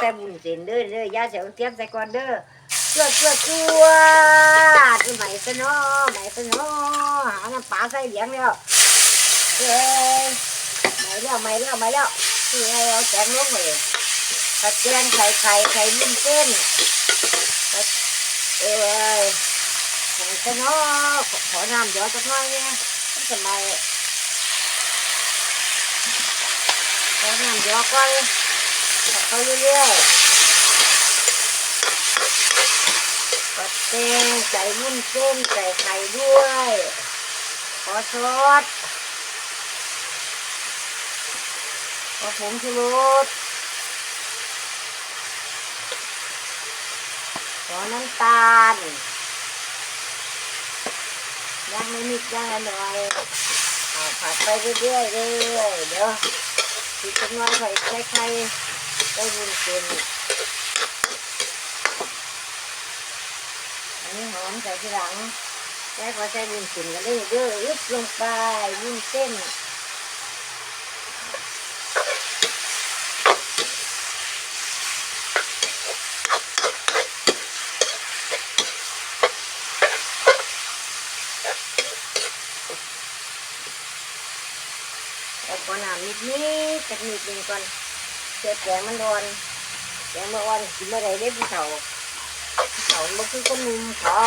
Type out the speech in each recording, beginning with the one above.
ใส่บุญเส้นเด้อเด้อย่าเสียเตรียมใส่ก่อนเด้อเชื่อเชื่อเชื่อที่ไหมซะเนาะไหมซะเนาะหาน้ำปลาใส่เหลียงแล้วเฮ้ยไหมแล้วไหมแล้วไหมแล้วคือให้เอาแกงลงเลยกระเทียมไข่ไข่ไข่นุ่มเส้นเอ้ยไหมซะเนาะขอขอน้ำเดี๋ยวสักหน่อยเนี่ยมันจะไมขอน้ำเดี๋ยวก่อน เขาเรื่อยๆปัดเต้งใส่นุ่มเส้นใส่ไข่ด้วย ขอซอสขอผงชูรสขอน้ำตาลย่างไม่มิดย่างอร่อยผัดไปเรื่อยๆเลยเดี๋ยวทีจะน้อยใส่ใส่ ได้บุญเป็นอันนี้หอมใส่ทีหลังแล้วก็ใส่บุญเป็นกันเลยเด้ออึบลงไปบุญเส้นเอาขอน้ำนิดๆจักนิดหนึงก่อน เจ็บแกงมันร้อนแกงมันร้อนกินเมื่อไรได้ผู้เฒ่าผู้เฒ่ามันคือคนหนุ่มเขา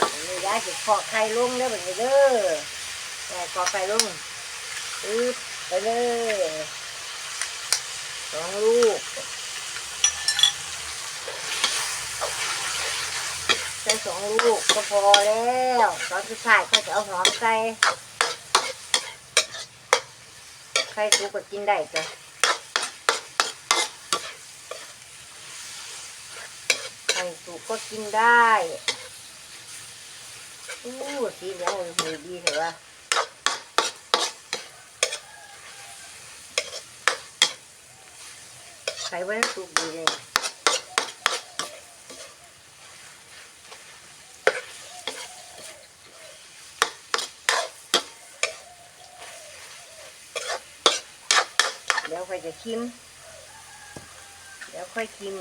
อันนี้ยายจะขอไข่ลงได้แบบนี้เด้อยายขอไข่ลงอึ๊บไปเลยสองลูก ใสองลูกก็พอแล้วตอนสุดท้ายก็จะเอาหอมใส่ใครสุกก็กินได้จ้ะใครสุกก็กินได้อู้สีเหลืองมันดีดีเถอะวะใครไว้สุกดีเลย เดี๋ยวค่อยจะชิม เดี๋ยวค่อยชิม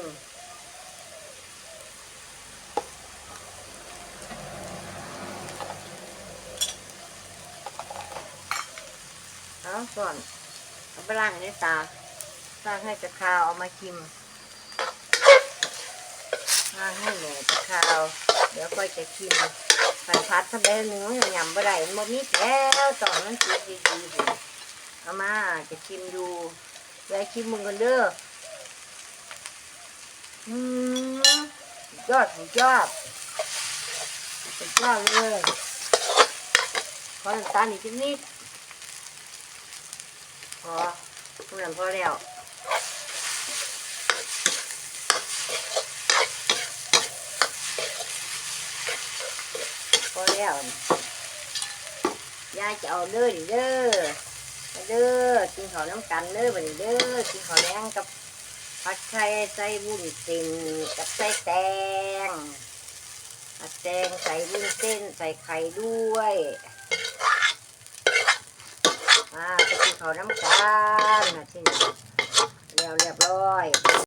เอาส่วนเอาไปล้างในตาล้างให้จะคาวเอามาชิมล้างให้แหน่จะคาว เดี๋ยวค่อยจะชิมผัดพัดทำได้เนื้อยำบ่ได้มันมีแล้วตอนนั้นสีดีๆ เอามาจะชิมดูยายชิมมึงกันเด้ออืมยอดสุดยอดสุดยอดเลยขอน้ำตาลอีกนิดพอทุกนั้นพอแล้วพอแล้วยายจะเอาเด้อดิเด้อ เด้อกินข้าวน้ำกันเด้อบัดนี้เด้อกินข้าวแดงกับผัดไข่ใส่บุ้นเส้นกับใส่แตงผัดแตงใส่บุ้นเส้นใส่ไข่ด้วยมาไปกินข้าวน้ำกันนะที่นี่เรียบเรียบร้อย